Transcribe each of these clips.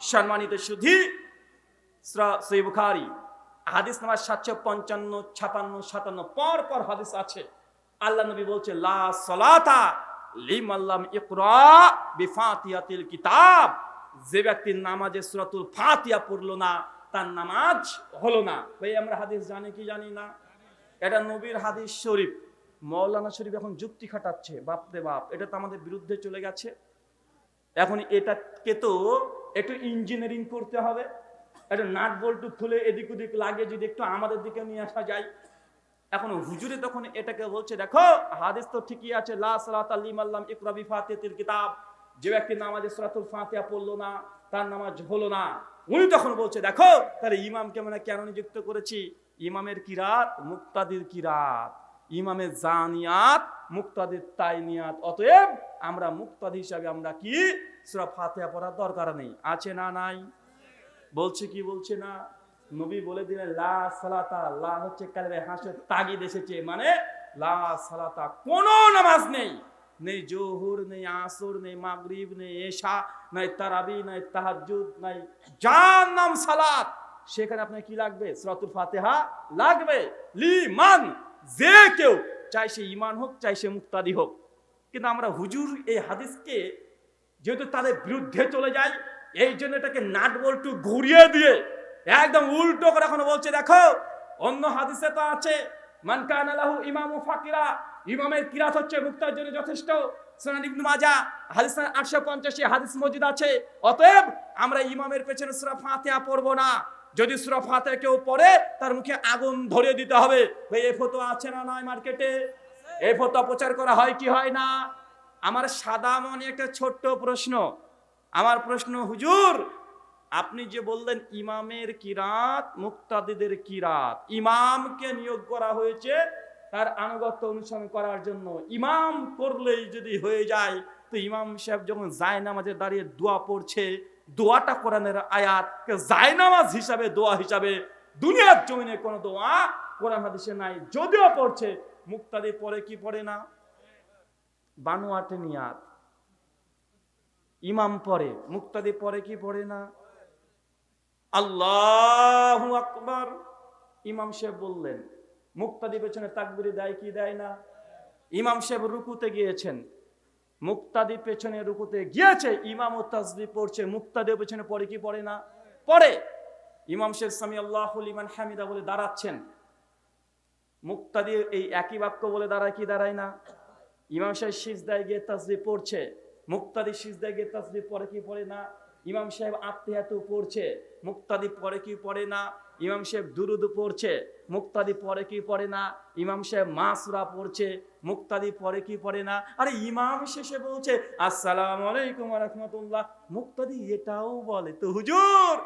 সম্মানিত সুধী সই বুখারি, হাদিস নাম্বার সাতশো পঞ্চান্ন, ছাপান্ন, সাতান্ন, পর পর হাদিস আছে। আল্লাহ নবী বলছে, লা সলাতা লিমাল্লাম ইকরা বিফাতিয়াতিল কিতাব। যে ব্যক্তি নামাজে সূরাতুল ফাতিহা পড়ল না, তার নামাজ হলো না। ভাই, আমরা হাদিস জানি কি জানি না? এটা নবীর হাদিস শরীফ। মৌলানা শরীফ এখন যুক্তি খাটাচ্ছে, বাপরে বাপ, এটা তো আমাদের বিরুদ্ধে চলে গেছে। এখন এটাকে তো একটু ইঞ্জিনিয়ারিং করতে হবে। একটা নাট বল্টু খুলে এদিক ওদিক লাগে যদি একটু আমাদের দিকে নিয়ে আসা যায়। এখন হুজুরে তখন এটাকে বলছে, দেখো, হাদিস তো ঠিকই আছে কিতাব। যে ব্যক্তি নামাজে সূরাতুল ফাতিহা পড়ল না, তার নামাজ হলো না। উনি তখন বলছে, দেখো, তাহলে ইমামকে মানে কেন নিযুক্ত করেছি? ইমামের কিরাত মুক্তাদির কিরাত ইমামের জানিয়াত, মুক্তাদির তাইনিয়াত। অতএব আমরা মুক্তাদি হিসাবে আমরা কি? সূরা ফাতিহা পড়ার দরকার নেই। আছে না নাই? বলছে কি বলছে না? নবী বলে দিলেন, লা সালাতা লা হচ্ছে কালেমে হাসের তাগিদ এসেছে। মানে লা সালাতা কোনো নামাজ নেই। নেই জোহর, নেই আসর, নেই মাগরিব, নেই এশা, নাই তারাবি, নাই তাহাজ্জুদ, নাই যার নাম সালাত, সেখানে আপনার কি লাগবে? সূরাতুল ফাতিহা লাগবে। লিমান, যে কেউ, চাই সে ইমান হোক, চাই সে মুক্তাদি হোক। কিন্তু আমরা হুজুর এই হাদিসকে যেহেতু তাদের বিরুদ্ধে চলে যায় এই জন্য এটাকে নাট বল্টু ঘুরিয়ে দিয়ে একদম উল্টো করে এখন বলছে, দেখো, অন্য হাদিসে তো আছে, মান কানা লাহু ইমামু ফাকিরা, ইমামের কিরাত হচ্ছে মুক্তার জন্য যথেষ্ট। সুনান ইবনে মাজা হাদিস 885 হাদিস মজুদ আছে। অতএব আমরা ইমামের পেছনে সূরা ফাতিহা পড়ব না। যদি সূরা ফাতিহা কেউ পড়ে, তার মুখে আগুন ধরিয়ে দিতে হবে। ভাই, এই ফটো আছে না নয় মার্কেটে? এই ফটো প্রচার করা হয় কি হয় না? আমার সাদা মনে একটা ছোট্ট প্রশ্ন। আমার প্রশ্ন, হুজুর, আপনি যে বললেন ইমামের কিরাত মুক্তাদিদের কিরাত ইমামকে নিয়োগ করা হয়েছে তার আনুগত্য অনুসরণ করার জন্য। ইমাম করলেই যদি হয়ে যায়, তো ইমাম সাহেব যখন যায় নামাজে দাঁড়িয়ে দোয়া পড়ছে, দোয়াটা কোরআনের আয়াত যায় নামাজ হিসাবে, দোয়া হিসাবে, দুনিয়ার জমিনে কোনো দোয়া কোরআন হাদিসে নাই, যদিও পড়ছে মুক্তাদি পরে কি পড়ে না? বানুয়াটে নিয়াত। ইমাম পরে। মুক্তাদি পরে কি পড়ে না? আল্লাহ আকবার। ইমাম সাহেব বললেন, মুক্তাদি পেছনে তাকবিরি দেয় কি দেয় না? ইমাম সাহেব রুকুতে গিয়েছেন। মুক্তাদি পেছনে রুকুতে গিয়েছে ইমাম ও তাজদি পড়ছে মুক্তাদি পেছনে পড়ে কি পড়ে না? পড়ে। ইমাম সাহেব সামি আল্লাহ ইমান হামিদা বলে দাঁড়াচ্ছেন। মুক্তাদি এই একই বাক্য বলে দাঁড়ায় কি দাঁড়ায় না? ইমাম সাহেব সিজদায় গিয়ে তাজদি পড়ছে। মুক্তাদি সিজদায় গিয়ে তাজদি পড়ে কি পড়ে না? ইমাম সাহেব আত্মীয়াতু পড়ছে। মুক্তাদি পড়ে কি পড়ে না? ইমাম সাহেব দুরুদ পড়ছে। মুক্তাদি পড়ে কি পড়ে না? ইমাম সাহেব মাসুরা পড়ছে। মুক্তাদি পড়ে কি পড়ে না? আরে ইমাম শেষে বলছে, আসসালাম আলাইকুম রহমতুল্লাহ। মুক্তাদি এটাও বলে, তো হুজুর,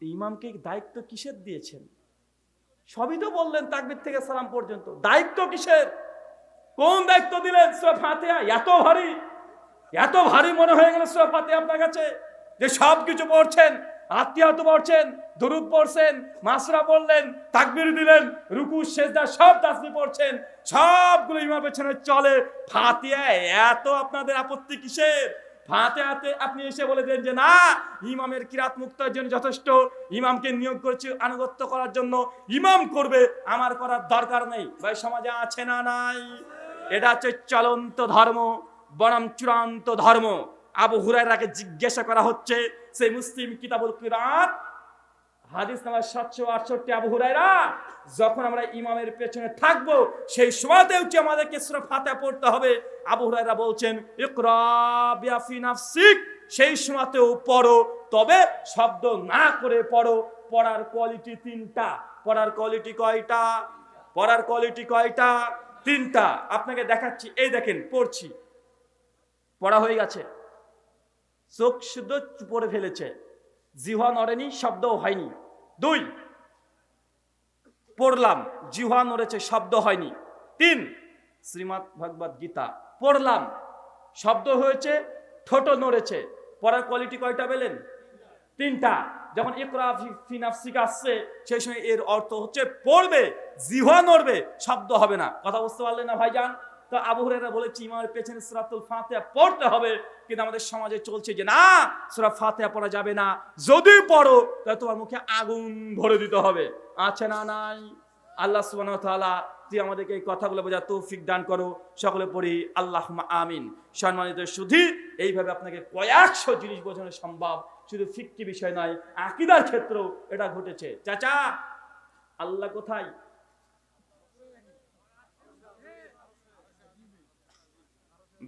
ইমামকে দায়িত্ব কিসের দিয়েছেন? সবই তো বললেন তাকবির থেকে সালাম পর্যন্ত। দায়িত্ব কিসের? কোন দায়িত্ব দিলেন সুরা ফাতিহা? এত ভারী এত ভারী মনে হয়ে গেল সুরা ফাতিহা আপনার কাছে? যে সব কিছু পড়ছেন, আত্মীয়ত পড়ছেন, দরুদ পড়ছেন, মাসরা পড়লেন, তাকবির দিলেন, রুকু, সেজদা, সব তাসবি পড়ছেন, সবগুলো ইমাম পেছনে চলে। ফাতিহা, এত আপনাদের আপত্তি কিসের? ফাতিহাতে আপনি এসে বলে দেন যে, না, ইমামের কিরাত মুক্তার জন্য যথেষ্ট। ইমামকে নিয়োগ করছি আনুগত্য করার জন্য। ইমাম করবে, আমার করার দরকার নেই। ভাই, সমাজে আছে না নাই? এটা হচ্ছে চলন্ত ধর্ম, বনাম চূড়ান্ত ধর্ম। আবু হুরাইরাকে জিজ্ঞাসা করা হচ্ছে, সেই মুসলিম কিতাবুল কিরাত হাদিস নাম্বার সাতশো আটষট্টি আবু হুরাইরা যখন আমরা ইমামের পেছনে থাকব, সেই সময়তেও কি আমাদেরকে সূরা ফাতিহা পড়তে হবে। আবু হুরাইরা বলছেন, ইকরা বিআফি সেই সময়তেও পড়ো, তবে শব্দ না করে পড়ো। পড়ার কোয়ালিটি তিনটা। পড়ার কোয়ালিটি কয়টা? পড়ার কোয়ালিটি কয়টা? তিনটা। আপনাকে দেখাচ্ছি, এই দেখেন, পড়ছি। পড়া হয়ে গেছে। চোখ শুদ্ধ পড়ে ফেলেছে। জিহা নড়েনি, শব্দও হয়নি। দুই, পড়লাম জিহা নড়েছে শব্দ হয়নি। তিন, শ্রীমৎ ভগবত গীতা, পড়লাম, শব্দ হয়েছে ঠোঁটো নড়েছে। পড়ার কোয়ালিটি কয়টা পেলেন? তিনটা। যখন ইকরা আসছে, সেই সময় এর অর্থ হচ্ছে, পড়বে জিহা নড়বে, শব্দ হবে না। কথা বুঝতে পারলেন না ভাইজান? তো তো আবু হুরায়রা বলেছে, ইমামের পেছনে সুরাতুল ফাতিহা পড়তে হবে। কিন্তু আমাদের সমাজে চলছে যে, না, সুরা ফাতিহা পড়া যাবে না। যদি পড়ো, তাহলে তোমার মুখে আগুন ভরে দিতে হবে। আছে না নাই? আল্লাহ সুবহানাহু ওয়া তাআলা, তুই আমাদেরকে এই কথাগুলো বোঝা তৌফিক দান করো। সকলে পড়ি আল্লাহ আমিন। সম্মানিত শুধু এইভাবে আপনাকে কয়েকশো জিনিস বোঝানো সম্ভব। শুধু ফিক্কি বিষয় নয়, আকিদার ক্ষেত্রেও এটা ঘটেছে। চাচা, আল্লাহ কোথায়?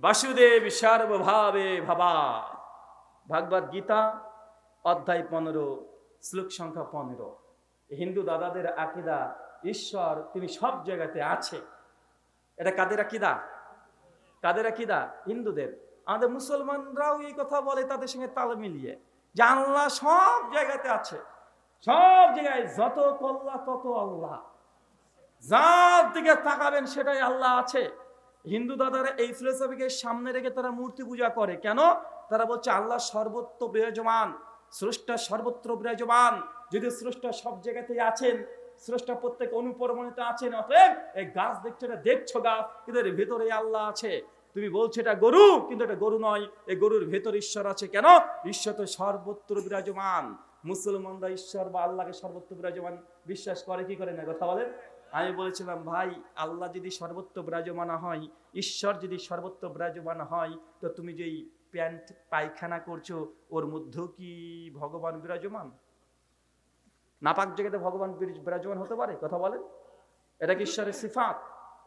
বাসুদেব সর্বভাবে ভাবা। ভাগবত গীতা, অধ্যায় পনেরো, শ্লোক সংখ্যা পনেরো। হিন্দু দাদাদের আকিদা, ঈশ্বর তিনি সব জায়গাতে আছে। এটা কাদের আকিদা? কাদের আকিদা? হিন্দুদের। আমাদের মুসলমানরাও এই কথা বলে, তাদের সঙ্গে তাল মিলিয়ে। যে আল্লাহ সব জায়গাতে আছে। সব জায়গায় যত কল্লা, তত আল্লাহ। যার দিকে তাকাবেন, সেটাই আল্লাহ আছে। হিন্দু দাদারা এই ফিলোসফিকে সামনে রেখে তারা মূর্তি পূজা করে। কেন? তারা বলছে, আল্লাহ সর্বত্র বিরাজমান, স্রষ্টা সর্বত্র বিরাজমান। যদি স্রষ্টা সব জায়গাতেই আছেন, স্রষ্টা প্রত্যেক অনুপরমাণিত আছেন, অতএব এই গাছ দেখছ এটা দেখছ গাছ, কিন্তু এর ভেতরে আল্লাহ আছে। তুমি বলছো এটা গরু, কিন্তু এটা গরু নয়, এই গরুর ভেতর ঈশ্বর আছে। কেন? ঈশ্বর তো সর্বত্র বিরাজমান। মুসলমানরা ঈশ্বর বা আল্লাহকে সর্বত্র বিরাজমান। বিশ্বাস করে কি করে না? কথা বলেন। আমি বলেছিলাম, ভাই, আল্লাহ যদি সর্বত্র বিরাজমান হয়, ঈশ্বর যদি সর্বত্র বিরাজমান হয়, তো তুমি যেই প্যান্ট, পায়খানা করছ, ওর মধ্যেও কি ভগবান বিরাজমান? নাপাক জায়গাতে ভগবান বিরাজমান হতে পারে, কথা বলেন। এটা কি ঈশ্বরের সিফাত?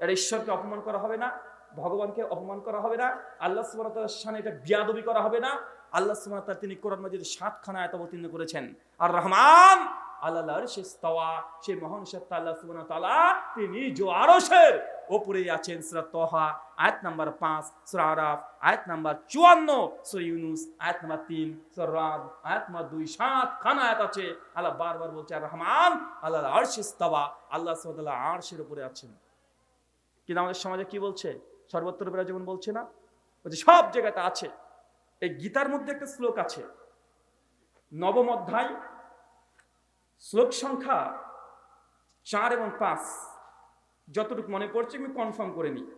এটা ঈশ্বরকে অপমান করা হবে না, ভগবানকে অপমান করা হবে না, আল্লাহ সামনে এটা বিয়াদবি করা হবে না। আল্লাহ সুবহানাহু তিনি কোরআন মাজিদ সাতখানা আয়াত অবতীর্ণ করেছেন। আর রহমান আল্লাহ সেই মহান সত্তা আল্লাহ সুবহানাহু তাআলা, তিনি জো আরশের আছেন সূরা তহা, আয়াত নাম্বার 5 সূরা আরাফ, আয়াত নাম্বার 54 সূরা ইউনুস, আয়াত নাম্বার 3 সূরা রাদ, আয়াত নাম্বার 2 সাত খানা আয়াত আছে। আল্লাহ বারবার বলছে, আর রহমান আল্লাহ আরশে আল্লাহ সুবহানাহু তাআলা আরশের উপরে আছেন। কিন্তু আমাদের সমাজে কি বলছে? সর্বত্র বিরাজমান বলছে না? বলছে, সব জায়গাতে আছে। এই গীতার মধ্যে একটা শ্লোক আছে, নবম অধ্যায় শ্লোক সংখ্যা চার এবং পাঁচ। যতটুকু মনে পড়ছে আমি কনফার্ম করে নিই।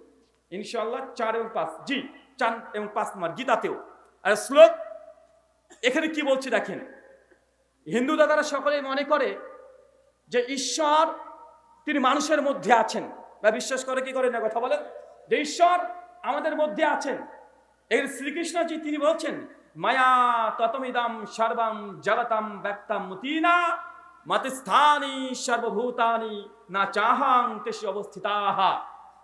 ইনশাল্লাহ চার এবং পাঁচ। জি, চার এবং পাঁচ নম্বর গীতাতেও। আর শ্লোক, এখানে কি বলছে দেখেন? হিন্দু দাদারা সকলে মনে করে যে ঈশ্বর তিনি মানুষের মধ্যে আছেন। বা বিশ্বাস করে কি করে না কথা বলেন? যে ঈশ্বর আমাদের মধ্যে আছেন। এই শ্রীকৃষ্ণজি তিনি বলছেন, মায়া ততমিদম সর্বাম জগতম ব্যক্তম মুতিনা মতিস্থানি সর্বভূতানি, না চাহাং তেসি অবস্থিতাহ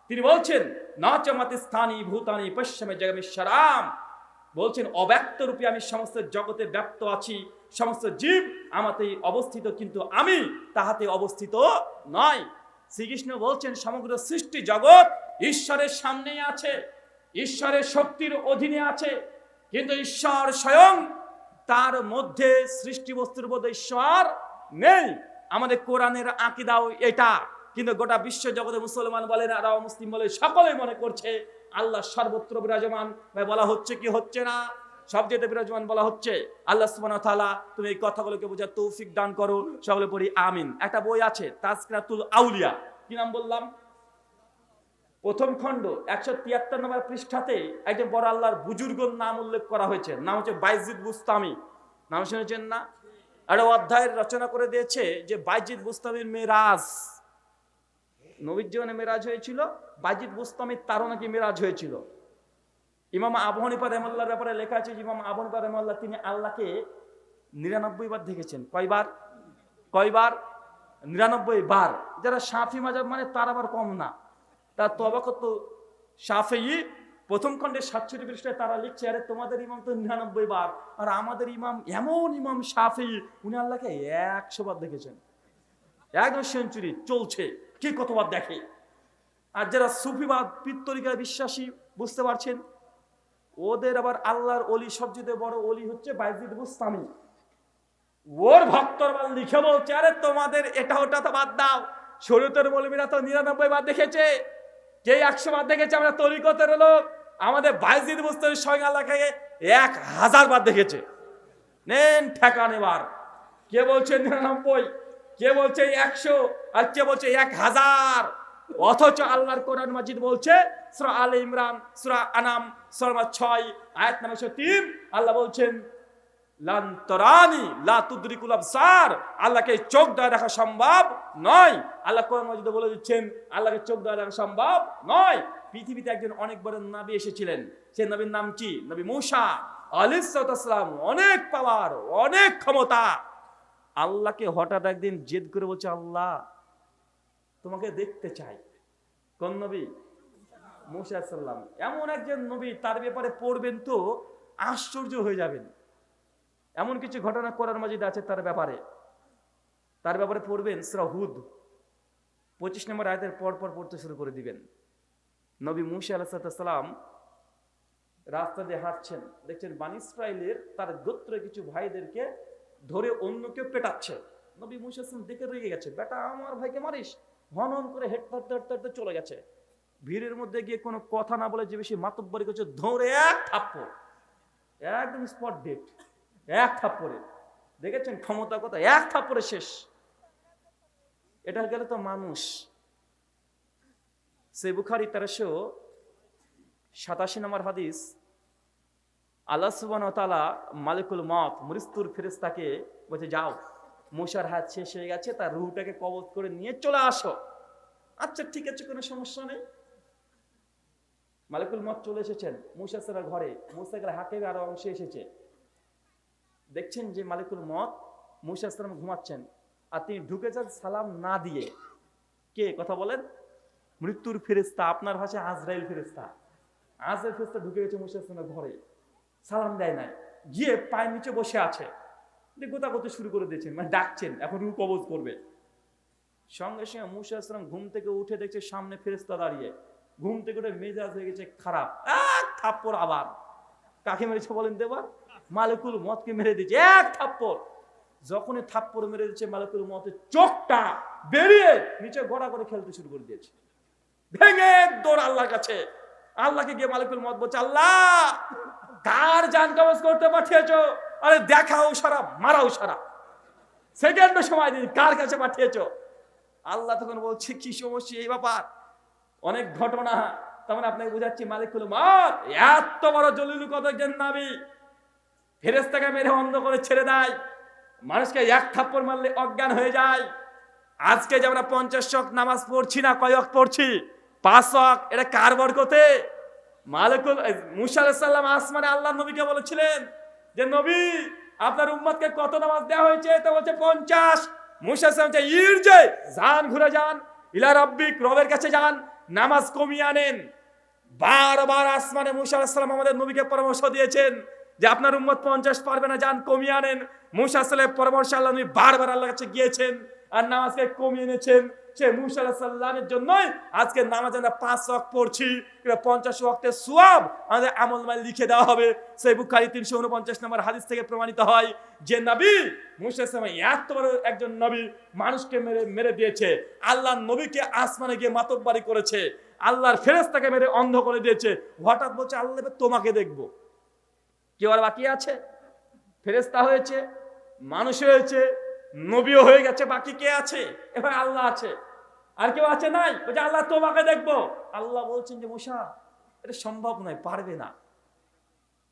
তিনি বলছেন, না চ মতিস্থানি ভূতানি পশ্চিমে জগমেশ্বরাম। বলছেন অব্যক্ত রূপে আমি সমস্ত জগতে ব্যক্ত আছি, সমস্ত জীব আমাতেই অবস্থিত, কিন্তু আমি তাহাতে অবস্থিত নয়। শ্রীকৃষ্ণ বলছেন, সমগ্র সৃষ্টি জগৎ ঈশ্বরের সামনে আছে, ঈশ্বরের শক্তির অধীনে আছে, কিন্তু ঈশ্বর স্বয়ং তার মধ্যে সৃষ্টি বস্তুর মধ্যে ঈশ্বর নেই। আমাদের কোরআনের আকিদাও এটা। কিন্তু গোটা বিশ্ব জগতে মুসলমান বলেন আর মুসলিম বলে সকলে মনে করছে, আল্লাহ সর্বত্র বিরাজমান। ভাই, বলা হচ্ছে কি হচ্ছে না? সব যেতে বিরাজমান বলা হচ্ছে, আল্লাহ সুবহানাহু তুমি এই কথাগুলোকে বোঝার তৌফিক দান করো, সকলে পড়ি আমিন। একটা বই আছে, তাজকিরাতুল আউলিয়া। কি নাম বললাম? প্রথম খণ্ড, একশো তিয়াত্তর নম্বর পৃষ্ঠাতে একজন বড় আল্লাহর বুজুর্গর নাম উল্লেখ করা হয়েছে। নাম হচ্ছে বাইজিদ বুস্তামি। নাম শুনেছেন না? একটা অধ্যায়ের রচনা করে দিয়েছে যে বাইজিদ বুস্তামির মেরাজ। নবীর জীবনে মেরাজ হয়েছিল, বাইজিদ বুস্তামির তারও নাকি মেরাজ হয়েছিল। ইমাম আবু হানিফা রহমাল্লাহর ব্যাপারে লেখা আছে ইমাম আবু হানিফা তিনি আল্লাহকে নিরানব্বই বার দেখেছেন। কয়বার? কয়বার? নিরানব্বই বার। যারা সাফি মাজাব মানে তার আবার কম না। তার তবাকত সাফেই প্রথম খণ্ডে সাতষট্টি পৃষ্ঠায় তারা লিখছে, আরে তোমাদের ইমাম তো নিরানব্বই বার, আর আমাদের ইমাম এমন ইমাম সাফেই উনি আল্লাহকে একশো বার দেখেছেন। একদম সেঞ্চুরি চলছে, কে কতবার দেখে? আর যারা সুফিবাদ পিত্তরিকা বিশ্বাসী, বুঝতে পারছেন? ওদের আবার আল্লাহর অলি, সবচেয়ে বড় অলি হচ্ছে বাইজিদ বুস্তামি। ওর ভক্তর বার লিখে বলছে, আরে তোমাদের এটা ওটা তো বাদ দাও। শরীয়তের মৌলবীরা তো নিরানব্বই বার দেখেছে। কে একশো বার দেখেছে? আমরা তরিকতের লোক। আমাদের বাইজিদ বুস্তামির সঙ্গে আল্লাহকে এক হাজার বার দেখেছে। নেন ঠেকানে বার কে বলছে নিরানব্বই? কে বলছে একশো? আর কে বলছে এক হাজার? অথচ আল্লাহর কোরআন মাজিদ বলছে, সূরা আল ইমরান, সূরা আনাম, সূরা 6 আয়াত নম্বর 3 আল্লাহ বলছেন, লান তরানি, লা তুদরিকুল আবসার। আল্লাহকে চোখ দেওয়া দেখা সম্ভব নয়। আল্লাহ কোরআন মাজিদে বলে দিচ্ছেন, আল্লাহকে চোখ দেওয়া দেখা সম্ভব নয়। পৃথিবীতে একজন অনেক বড় নবী এসেছিলেন। সে নবীর নাম কি? নবী মূসা আলাইহিসসালাম অনেক পাওয়ার অনেক ক্ষমতা। আল্লাহকে হঠাৎ একদিন জেদ করে বলছে, আল্লাহ, তোমাকে দেখতে চাই। কোন নবী? মুসা সাল্লাম এমন একজন নবী, তার ব্যাপারে পড়বেন তো আশ্চর্য হয়ে যাবেন। এমন কিছু ঘটনা করার মাঝে আছে তার ব্যাপারে। তার ব্যাপারে পড়বেন সুরা হুদ। পঁচিশ নম্বর আয়তের পর পর পড়তে শুরু করে দিবেন। নবী মুসা আলাহাম রাস্তা দিয়ে হাঁটছেন। দেখছেন, বানি ইসরায়েলের তার গোত্রের কিছু ভাইদেরকে ধরে অন্য কেউ পেটাচ্ছে। নবী মুসা দেখে রেগে গেছে, বেটা, আমার ভাইকে মারিস? হন হন করে হেঁটতে হাঁটতে হাঁটতে হাঁটতে চলে গেছে। ভিড়ের মধ্যে গিয়ে কোনো কথা না বলে যে বেশি মাতব্বরি করছে, ধরে এক থাপ্পড়, একদম স্পট ডেট, এক থাপ্পড়ে। দেখেছেন ক্ষমতা কথা, এক থাপ্পড়ে শেষ। এটা গেলে তো মানুষ সে বুখারি তেরোশো সাতাশি নম্বর হাদিস, আল্লাহ সুবান তালা মালিকুল মত মৃত্যুর ফেরেস্তাকে বলছে, যাও, মশার হাত শেষ হয়ে গেছে, তার রুহটাকে কবজ করে নিয়ে চলে আসো। আচ্ছা ঠিক আছে, কোনো সমস্যা নেই। মালিকুল মত চলে এসেছেন মুসা সালার ঘরে মুসাকের হাতে আরও অংশে এসেছে। দেখছেন যে মালিকুল মত মুসা সালাম ঘুমাচ্ছেন, আর তিনি ঢুকে যান সালাম না দিয়ে। কে? কথা বলেন। মৃত্যুর ফেরেস্তা আপনার ভাষায় আজরাইল ফেরেস্তা আজরাইল ফেরেস্তা ঢুকে গেছে মুসা ঘরে, সালাম দেয় নাই, গিয়ে পায়ের নিচে বসে আছে। গোতাগতি শুরু করে দিয়েছেন মানে ডাকছেন, এখন রূপ কবজ করবে। সঙ্গে সঙ্গে মুসা ঘুম থেকে উঠে দেখছে সামনে ফেরেস্তা দাঁড়িয়ে। ঘুম থেকে উঠে মেজাজ হয়ে গেছে খারাপ। এক থাপ্পড় আবার। কাকে মেরেছে বলেন দেবার মালিকুল মতকে মেরে দিয়েছে, এক থাপ্পড়। যখনই থাপ্পড় মেরে দিচ্ছে মালিকুল মতের চোখটা বেরিয়ে নিচে গড়া করে খেলতে শুরু করে দিয়েছে। ভেঙে দৌড় আল্লাহর কাছে। আল্লাহকে গিয়ে মালিকুল মত বলছে, আল্লাহ কার জান কবজ করতে পাঠিয়েছ। আরে দেখাও সারা, মারাও সারা। সেকেন্ড সময় দিন, কার কাছে পাঠিয়েছ? আল্লাহ তখন বলছে, কি সমস্যা এই ব্যাপার? অনেক ঘটনা। তখন আপনাকে বুঝাচ্ছি, মালিকুল মত এত বড় জলিলু কত নাবি। ফেরেস্তাকে মেরে অন্ধ করে ছেড়ে দেয়। মানুষকে এক থাপ্পড় মারলে অজ্ঞান হয়ে যায়। আজকে যে আমরা পঞ্চাশ শক নামাজ পড়ছি না কয়ক পড়ছি? পাঁচ শক এটা কার বরকতে? মালিকুল মুসা আলাইসাল্লাম আসমানে আল্লাহ নবীকে বলেছিলেন যে, নবী, আপনার উম্মতকে কত নামাজ দেওয়া হয়েছে? তো বলছে, পঞ্চাশ। মুসা সাল্লাম ইর যে, যান, ঘুরে যান, ইলা রব্বিক, রবের কাছে যান, নামাজ কমিয়ে আনেন। বারবার আসমানে মুসা আলাইসাল্লাম আমাদের নবীকে পরামর্শ দিয়েছেন যে, আপনার উম্মত পঞ্চাশ পারবে না, যান, কমিয়ে আনেন। মুসা সাল্লামের পরামর্শ আল্লাহ নবী বারবার আল্লাহর কাছে গিয়েছেন আর নামাজকে কমিয়ে এনেছেন। সে মুসা সাল্লামের জন্যই আজকে নামাজ আমরা পাঁচ ওয়াক পড়ছি পঞ্চাশ ওয়াক্তের সোয়াব আমাদের আমল মাল লিখে দেওয়া হবে। সেই বুখারি তিনশো উনপঞ্চাশ নম্বর হাদিস থেকে প্রমাণিত হয় যে নবী, মুসা ইসলাম এত বড় একজন নবী মানুষকে মেরে মেরে দিয়েছে। আল্লাহ নবীকে আসমানে গিয়ে মাতব্বারি করেছে। আল্লাহর ফেরেস্তাকে মেরে অন্ধ করে দিয়েছে। হঠাৎ বলছে, আল্লাহ তোমাকে দেখব। কেউ আর বাকি আছে? ফেরেস্তা হয়েছে, মানুষ হয়েছে, নবীও হয়ে গেছে, বাকি কে আছে? এবার আল্লাহ আছে। আর কেউ আছে নাই? বলছে, আল্লাহ তোমাকে দেখব। আল্লাহ বলছেন যে মুসা এটা সম্ভব নয়, পারবে না।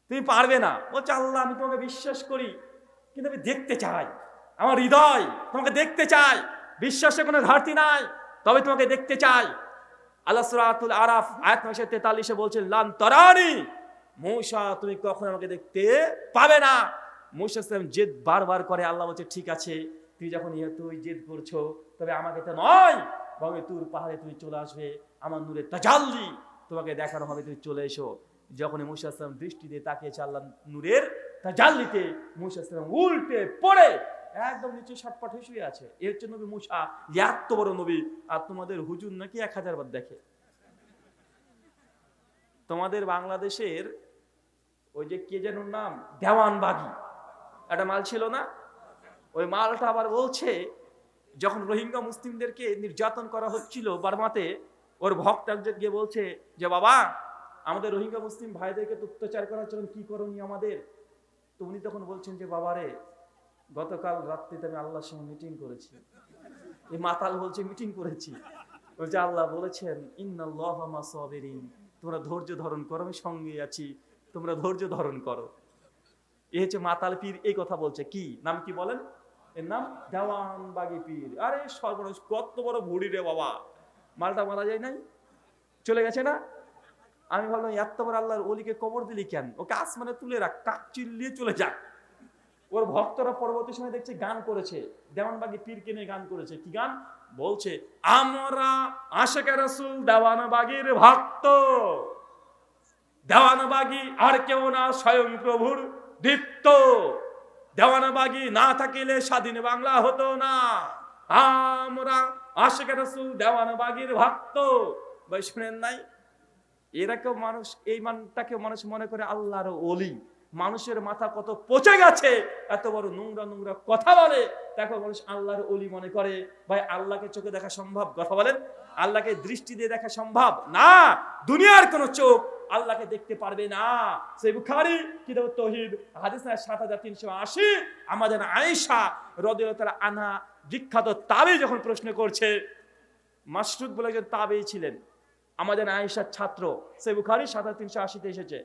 তুমি পারবে না। বলছে, আল্লাহ, আমি তোমাকে বিশ্বাস করি, কিন্তু আমি দেখতে চাই। আমার হৃদয় তোমাকে দেখতে চাই। বিশ্বাসে কোনো ঘাটতি নাই, তবে তোমাকে দেখতে চাই। আল্লাহ সুরাতুল আরাফ, আয়াত নয়শো তেতাল্লিশে বলছেন লান তরানি, মৌসা, তুমি কখন আমাকে দেখতে পাবে না। মৌসা জেদ বারবার করে, আল্লাহ বলছে, ঠিক আছে, তুই যখন তুই জেদ করছ, তবে আমাকে তো নয় বরং তুর পাহাড়ে তুমি চলে আসবে, আমার নূরে তাজাল্লি। তোমাকে দেখানো হবে, তুমি চলে এসো। যখন মুসা ইসলাম দৃষ্টি দিয়ে তাকিয়েছে আল্লাহ নূরের তাজাল্লিতে, মুসা ইসলাম উল্টে পড়ে, একদম নিচে সাতপাট শুয়ে আছে। এর হচ্ছে নবী মুসা এত বড় নবী। আর তোমাদের হুজুর নাকি এক হাজার বার দেখে। তোমাদের বাংলাদেশের ওই যে কে যেন নাম, দেওয়ানবাগি। একটা মাল ছিল না? ওই মালটা আবার বলছে যখন রোহিঙ্গা মুসলিমদেরকে নির্যাতন করা হচ্ছিল বার্মাতে, ওর ভক্ত একজন গিয়ে বলছে যে, বাবা, আমাদের রোহিঙ্গা মুসলিম ভাইদেরকে অত্যাচার করার জন্য কি করণীয় আমাদের? তো উনি তখন বলছেন যে বাবারে গতকাল রাত্রিতে আমি আল্লাহর সঙ্গে মিটিং করেছি। এই মাতাল বলছে মিটিং করেছি। বলছে আল্লাহ বলেছেন, ইন্নাল্লাহ সাবিরিন তোমরা ধৈর্য ধারণ করো, আমি সঙ্গে আছি। তোমরা ধৈর্য ধারণ করো। এ হচ্ছে মাতাল পীর এই কথা বলছে। কি? নাম কি বলেন? এর নাম দেওয়ান বাগি পীর। আরে সর্বনাশ, কত বড় ভুড়ি রে বাবা। মালটা মারা যায় নাই? চলে গেছে না? আমি ভাবলাম এত বড় আল্লাহর অলিকে কবর দিলি কেন? ওকে আসমানে তুলে রাখ কাক চিল্লিয়ে চলে যাক ওর ভক্তরা পরবর্তী সময় দেখছে গান করেছে। দেওয়ানবাগি পীরকে নিয়ে গান করেছে। কি গান? বলছে, আমরা আশেকে রসুল দেওয়ানবাগির ভক্ত। দেওয়ানবাগি আর কেউ না, স্বয়ং প্রভুর দীপ্ত। দেওয়ানবাগি না থাকিলে স্বাধীন বাংলা হতো না। আমরা আশেকে রসুল, দেওয়ানবাগির ভক্ত। ভাই, শুনেন নাই? এরকম মানুষ, এই মানটাকে মানুষ মনে করে আল্লাহর অলি মানুষের মাথা কত পচে গেছে, এত বড় নোংরা নোংরা কথা বলে। দেখো, মানুষ আল্লাহর অলি মনে করে। ভাই, আল্লাহকে চোখে দেখা সম্ভব? কথা বলেন। আল্লাহকে দৃষ্টি দিয়ে দেখা সম্ভব? না, দুনিয়ার কোন চোখ আল্লাহকে দেখতে পারবে না। সেই বুখারি কিতাব তহিদ, হাদিস না সাত হাজার তিনশো আশি। আমাদের আয়েশা রদিয়তালা আনা বিখ্যাত তাবে যখন প্রশ্ন করছে মাসরুদ বলে একজন তাবেই ছিলেন। আমাদের আয়েশার ছাত্র সে বুখারি সাত হাজার তিনশো আশিতে এসেছে।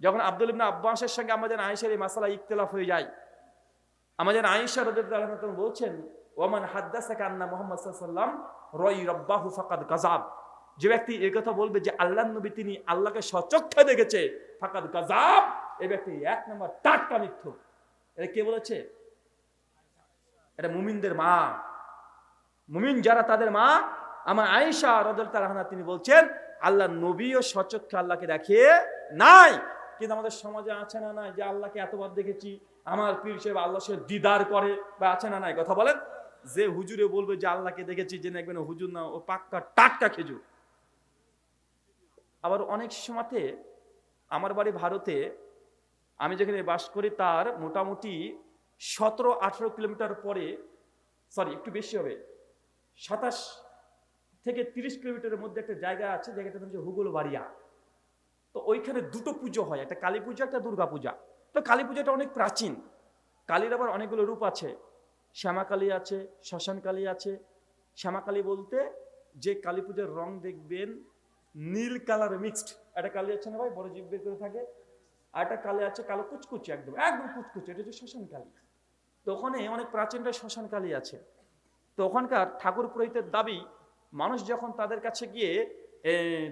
যখন আব্দুল ইবনা আব্বাসের সঙ্গে আমাদের আয়েশার এই মাসালা ইখতলাফ হয়ে যায়, আমাদের আয়েশা রদিয়াল্লাহু বলছেন ওমান হাদ্দাসাকা আন্না মুহাম্মদ সাল্লাল্লাহু রই রব্বাহু ফাকাদ গাজাব যে ব্যক্তি এই কথা বলবে যে আল্লাহ নবী তিনি আল্লাহকে সচক্ষে দেখেছে, ফাকাদ গাজাব এই ব্যক্তি এক নম্বর টাটকা মিথ্যুক এটা কে বলেছে? এটা মুমিনদের মা। মুমিন যারা তাদের মা, আমার আয়েশা রদল তালাহানা তিনি বলছেন আল্লাহ নবী ও সচক্ষে আল্লাহকে দেখে নাই। কিন্তু আমাদের সমাজে আছে না নাই যে আল্লাহকে এতবার দেখেছি, আমার পীর সাহেব আল্লাহ সে দিদার করে বা আছে না নাই? কথা বলেন। যে হুজুরে বলবে যে আল্লাহকে দেখেছি, যে দেখবেন হুজুর না, ও পাক্কা টাটকা খেজুর। আবার অনেক সময়তে আমার বাড়ি ভারতে আমি যেখানে বাস করি তার মোটামুটি সতেরো, আঠেরো কিলোমিটার পরে সরি একটু বেশি হবে, সাতাশ থেকে তিরিশ কিলোমিটারের মধ্যে একটা জায়গা আছে, জায়গাটার নাম হচ্ছে হুগল বাড়িয়া তো ওইখানে দুটো পুজো হয়, একটা কালী পূজা, একটা দুর্গা পূজা। তো কালী পূজাটা অনেক প্রাচীন, কালীর আবার অনেকগুলো রূপ আছে, শ্যামা কালী আছে, শ্মশান কালী আছে। শ্যামা কালী বলতে যে কালী পূজার রং দেখবেন নীল কালার মিক্সড একটা কালি আছে না ভাই? বড় জীব করে থাকে। আর একটা কালী আছে কালো কুচকুচি একদম। একদম কুচকুচি। এটা হচ্ছে শ্মশান কালী। তো ওখানে অনেক প্রাচীনটা শ্মশান কালী আছে। তো ওখানকার ঠাকুর পুরোহিতের দাবি, মানুষ যখন তাদের কাছে গিয়ে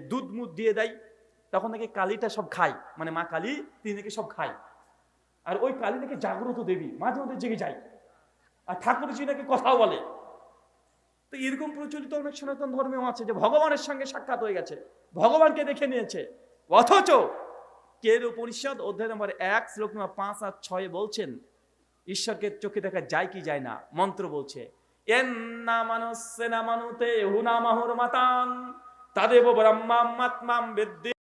দুধ মুধ দিয়ে দেয়, তখন নাকি কালীটা সব খায়। মানে মা কালী, তিনি নাকি সব খায়। আর ওই কালী নাকি জাগ্রত দেবী, মাঝে মধ্যে জেগে যায়। আর ঠাকুরজি নাকি কথা বলে। তো এরকম প্রচলিত অনেক সনাতন ধর্মেও আছে যে ভগবানের সঙ্গে সাক্ষাৎ হয়ে গেছে। ভগবানকে দেখে নিয়েছে। অথচ কের উপনিষদ অধ্যায় নম্বর এক, শ্লোক নম্বর পাঁচ আর ছয় বলছেন, ঈশ্বরকে চোখে দেখা যায় কি যায় না, মন্ত্র বলছে মানুষ সেনা না মানুতে হুনা মাহুর মাতান, তাদেব ব্রহ্মাম মাতমাম বেদ্যে